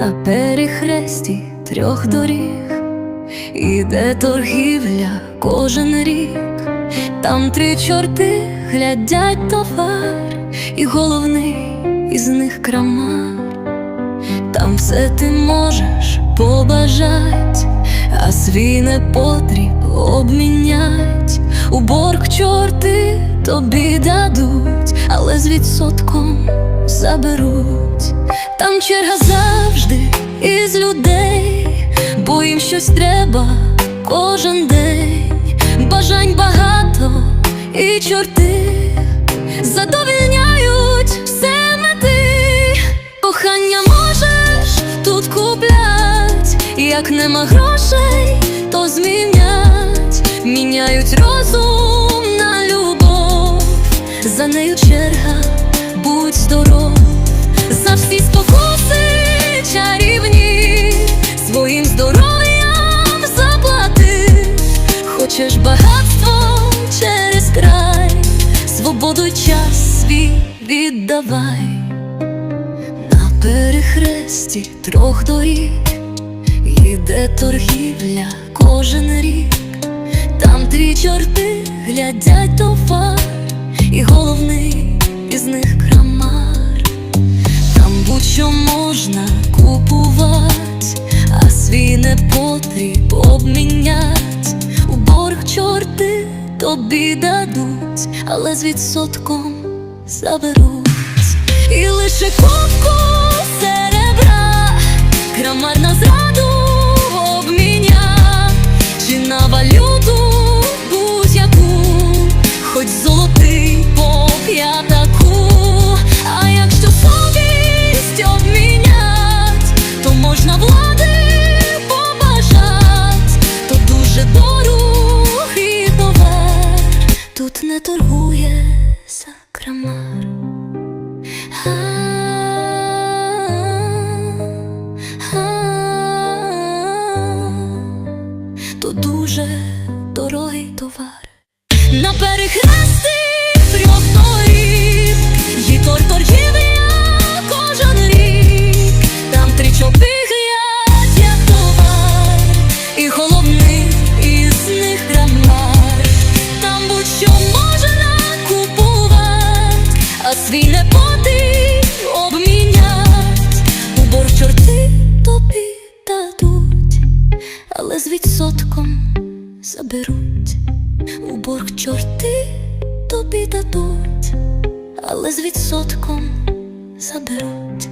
на перехресті трьох доріг, іде торгівля кожен рік, там три чорти глядять товар, і головний із них крамар. Там все ти можеш побажать, а свій непотріб обмінять. У борг чорти тобі дадуть, але з відсотком заберуть. Там черга завжди із людей, бо їм щось треба кожен день. Бажань багато і чорти задовільняють все мети. Кохання можеш тут куплять, як нема грошей, то змінять, міняють розум на любов, за нею черга, будь здоров, за всі спокуси хочеш багатство через край, свободу час свій віддавай. На перехресті трьох доріг Іде торгівля кожен рік, там дві чорти глядять товар, і головний із них крамар, там будь-що можна купувати, а свій непотріб обмінять, у борг чорти тобі дадуть, але з відсотком заберуть. І лише кубку тут не торгує сакрамар. То дуже дорогий товар. На перехресті трьох свій непотріб обмінять. У борг чорти тобі дадуть, але з відсотком заберуть. У борг чорти тобі дадуть, але з відсотком заберуть.